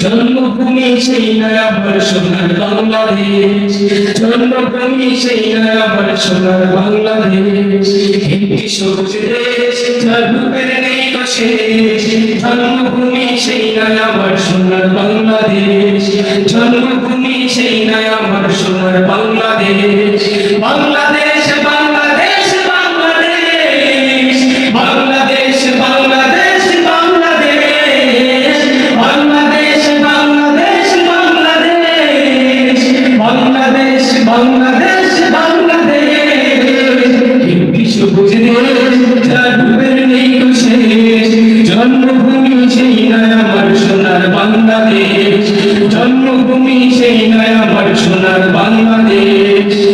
জন্মভূমি সেই নয় সোনার বাংলাদেশ। জন্মভূমি সেই নয় সোনার বাংলাদেশ। একটি সবুজ দেশ জন্মের শেষ জন্মভূমি সেই নয় সোনার বাংলাদেশ। জন্মভূমি সেই নয় সোনার বাংলাদেশ বাংলাদেশ। বাংলাদেশ বাংলাদেশ একটি সবুজ যার রূপের নেই শেষ। জন্মভূমি সেই নয় আমার সোনার বাংলাদেশ। জন্মভূমি সেই নয় আমার সোনার বাংলাদেশ।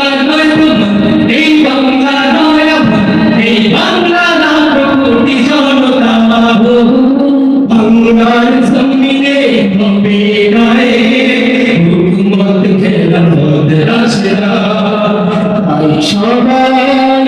সবাই।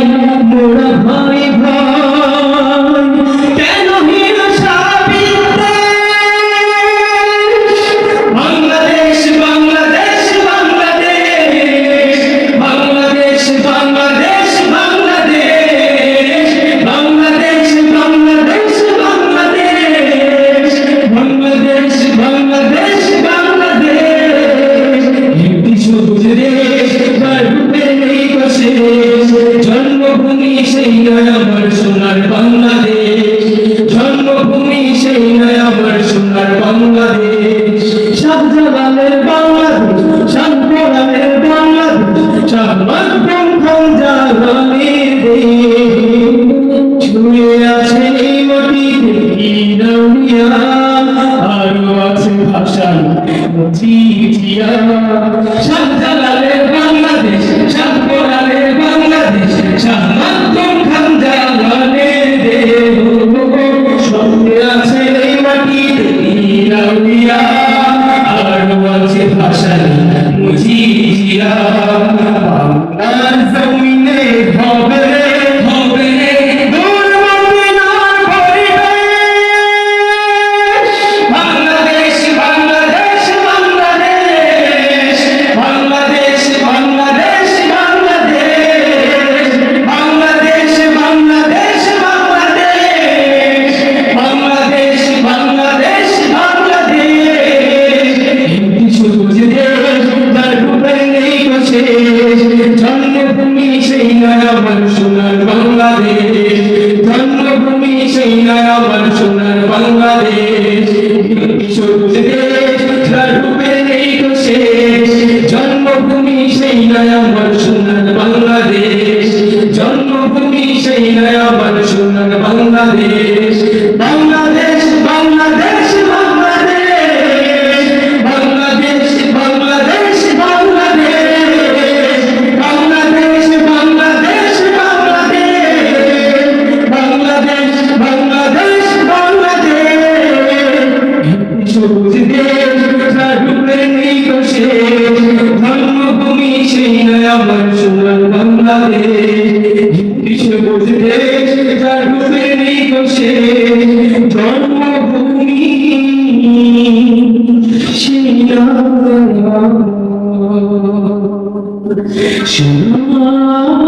জন্মভূমি সেই নয় আমার সোনার বাংলাদেশ। জন্মভূমি সেই নয় আমার সোনার বাংলাদেশ। শাহজালালের বাংলাদেশ শাহপুরানের বাংলাদেশ শাহমাকরম খান জালালের ছুঁয়ে আছে এই মাটিতে ইরানিয়া আরও আছে ভাষা জিজিয়া শাহজালালের 什么 সেই আমার সুন্দর বাংলাদেশ জন্মভূমি সেই আমার বাংলাদেশ। শিবা